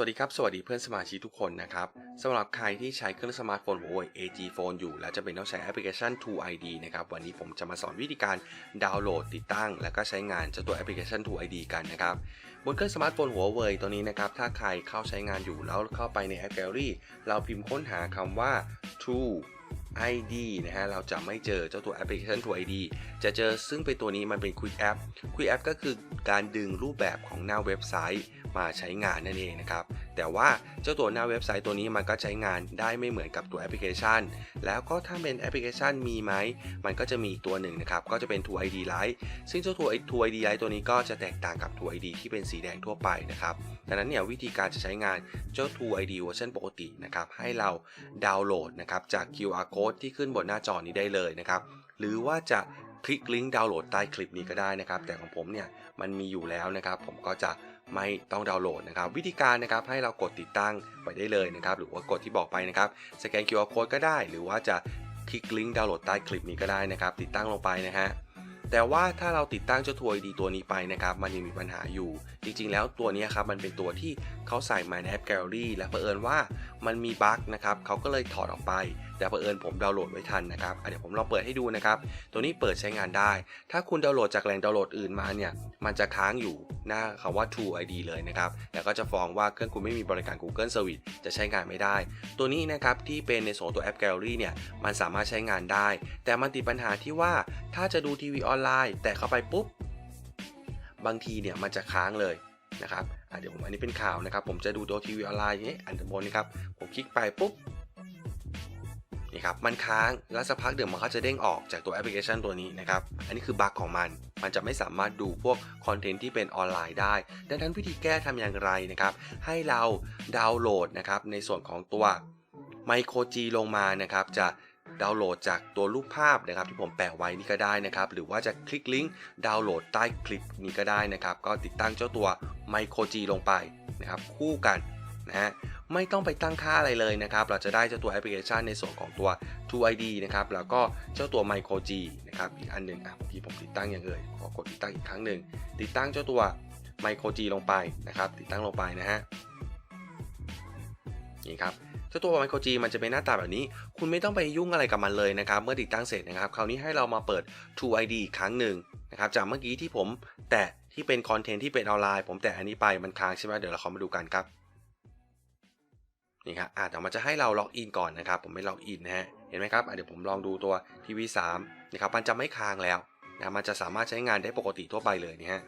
วัสดีครับ สวัสดีเพื่อนสมาชิกทุกคนนะครับสำหรับใครที่ใช้เครื่องสมาร์ทโฟน Huawei AG Phone อยู่ และจะเป็นต้องใช้แอปพลิเคชัน True ID นะครับวันนี้ผมจะมาสอนวิธีการดาวน์โหลดติดตั้ง และก็ใช้งานเจ้าตัวแอปพลิเคชัน True ID กันนะครับบนเครื่องสมาร์ทโฟน Huawei ตัวนี้นะครับถ้าใครเข้าใช้งานอยู่แล้วเข้าไปในแอป Gallery เราพิมพ์ค้นหาคำว่า True ID นะฮะเราจะไม่เจอเจ้าตัวแอปพลิเคชัน True ID จะเจอซึ่งเป็นตัวนี้มันเป็น Quick App Quick App ก็คือการดึงรูปแบบของหน้าเว็บไซต์มาใช้งานนั่นเองนะครับ แต่ว่าเจ้าตัวหน้าเว็บไซต์ตัวนี้มันก็ใช้งานได้ไม่เหมือนกับตัวแอปพลิเคชัน แล้วก็ถ้าเป็นแอปพลิเคชันมีไหม มันก็จะมีตัวหนึ่งนะครับ ก็จะเป็น True ID Lite ซึ่งเจ้าตัว True ID Lite ตัวนี้ก็จะแตกต่างกับ True ID ที่เป็นสีแดงทั่วไปนะครับดังนั้นเนี่ยวิธีการจะใช้งานเจ้า True ID เวอร์ชันปกตินะครับ ให้เราดาวน์โหลดนะครับจาก QR code ที่ขึ้นบนหน้าจอนี้ได้เลยนะครับ หรือว่าจะ คลิกลิงก์ดาวน์โหลดใต้คลิปนี้ก็ได้นะครับ แต่ของผมเนี่ยมันมีอยู่แล้วนะครับ ผมก็จะไม่ต้องดาวน์โหลดนะครับ วิธีการนะครับให้เรากดติดตั้งไปได้เลยนะครับ หรือว่ากดที่บอกไปนะครับสแกน QR code ก็ได้ หรือว่าจะคลิกลิงก์ดาวน์โหลดใต้คลิปนี้ก็ได้นะครับ ติดตั้งลงไปนะฮะแต่ว่าถ้าเราติดตั้งเจ้าทัวร์ดีตัวนี้ไปนะครับ มันยังมีปัญหาอยู่ ริงๆ แล้วตัวนี้ครับมันเป็นตัวที่เขาใส่มาในแอปแกลเลอรี่และเผอิญว่ามันมีบั๊กนะครับเขาก็เลยถอดออกไป แต่เผอิญผมดาวน์โหลดไว้ทันนะครับเดี๋ยวผมลองเปิดให้ดูนะครับ ตัวนี้เปิดใช้งานได้ ถ้าคุณดาวน์โหลดจากแหล่งดาวน์โหลดอื่นมาเนี่ยมันจะค้างอยู่หน้าคำว่า True ID เลยนะครับแล้วก็จะฟ้องว่าเครื่องคุณไม่มีบริการ Google Service จะใช้งานไม่ได้ ตัวนี้นะครับที่เป็นในส่วนของตัวแอป Gallery เนี่ยมันสามารถใช้งานได้ แต่มันติดปัญหาที่ว่าถ้าจะดูทีวีออนไลน์ แต่เข้าไปปุ๊บ บางทีเนี่ยมันจะค้างเลยนะครับเดี๋ยวผมอันนี้เป็นข่าวนะครับ ผมจะดูตัวทีวีออนไลน์อันี้อันบนนะครับ ผมคลิกไปปุ๊บนี่ครับมันค้างแล้วสักพักเดี๋ยวมันก็จะเด้งออกจากตัวแอปพลิเคชันตัวนี้นะครับ อันนี้คือบั๊กของมัน มันจะไม่สามารถดูพวกคอนเทนต์ที่เป็นออนไลน์ได้ ดังนั้นวิธีแก้ทำอย่างไรนะครับ ให้เราดาวน์โหลดนะครับในส่วนของตัว Micro G ลงมานะครับ จะ ดาวน์โหลดจากตัวรูปภาพนะครับที่ผมแปะไว้นี่ก็ได้นะครับ หรือว่าจะคลิกลิงก์ดาวน์โหลดใต้คลิปนี้ก็ได้นะครับ ก็ติดตั้งเจ้าตัว Micro G ลงไปนะครับ คู่กันนะฮะไม่ต้องไปตั้งค่าอะไรเลยนะครับ เราจะได้เจ้าตัวแอปพลิเคชันในส่วนของตัว True ID นะครับ แล้วก็เจ้าตัว Micro G นะครับ อีกอันหนึ่งอะเมื่อกี้ผมติดตั้งอย่างเอ่ยขอกดติดตั้งอีกครั้งหนึ่ง ติดตั้งเจ้าตัว Micro G ลงไปนะครับ ติดตั้งลงไปนะฮะ นี่ครับเจ้าตัว Micro G มันจะเป็นหน้าตาแบบนี้ คุณไม่ต้องไปยุ่งอะไรกับมันเลยนะครับ เมื่อติดตั้งเสร็จนะครับ คราวนี้ให้เรามาเปิด True ID อีกครั้งหนึ่งนะครับจากเมื่อกี้ที่ผมแตะที่เป็นคอนเทนต์ที่เป็นออนไลน์ ผมแตะอันนี้ไปมันค้างใช่ไหมเดี๋ยวเราเข้ามาดูกันครับนี่ครับอะเดี๋ยวมันจะให้เราล็อกอินก่อนนะครับ ผมไม่ล็อกอินนะฮะเห็นไหมครับอะเดี๋ยวผมลองดูตัวทีวี3นะครับมันจะไม่ค้างแล้วนะมันจะสามารถใช้งานได้ปกติทั่วไปเลยนะฮะ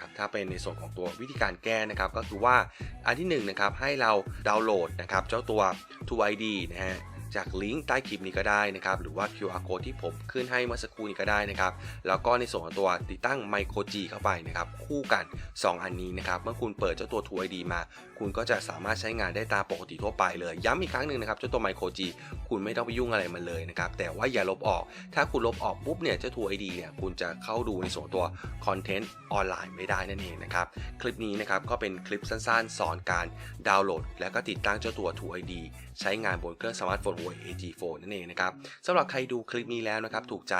ครับถ้าเป็นในส่วนของตัววิธีการแก้นะครับก็คือว่าอันที่1นงนะครับให้เราดาวน์โหลดนะครับเจ้าตัว True ID นะฮะ จากลิงก์ใต้คลิปนี้ก็ได้นะครับหรือว่า QR code ที่ผมขึ้นให้เมื่อสักครู่นี้ก็ได้นะครับแล้วก็ในส่วนของตัวติดตั้ง Micro G เข้าไปนะครับคู่กัน 2 อันนี้นะครับเมื่อคุณเปิดเจ้าตัว True ID มา คุณก็จะสามารถใช้งานได้ตามปกติทั่วไปเลย ย้ำอีกครั้งหนึ่งนะครับเจ้าตัว Micro G คุณไม่ต้องไปยุ่งอะไรมันเลยนะครับแต่ว่าอย่าลบออก ถ้าคุณลบออกปุ๊บเนี่ยเจ้า True ID เนี่ยคุณจะเข้าดูในส่วนตัวคอนเทนต์ออนไลน์ไม่ได้นั่นเองนะครับคลิปนี้นะครับก็เป็นคลิปสั้นๆ สอนการดาวน์โหลด และก็ติดตั้งเจ้าตัว True ID ใช้งานบนเครื่องสมาร์ทโฟน Huawei AG Phone นั่นเองนะครับสำหรับใครดูคลิปนี้แล้วนะครับถูกใจ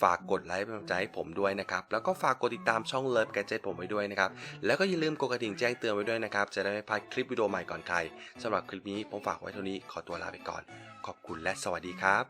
ฝากกดไลค์เป็นกำลังใจให้ผมด้วยนะครับแล้วก็ฝากกดติดตามช่อง Love Gadget ผมไว้ด้วยนะครับแล้วก็อย่าลืมกดกระดิ่งแจ้งเตือนไว้ด้วยนะครับจะได้ไม่พลาดคลิปวิดีโอใหม่ก่อนใครสำหรับคลิปนี้ผมฝากไว้เท่านี้ขอตัวลาไปก่อน ขอบคุณและสวัสดีครับ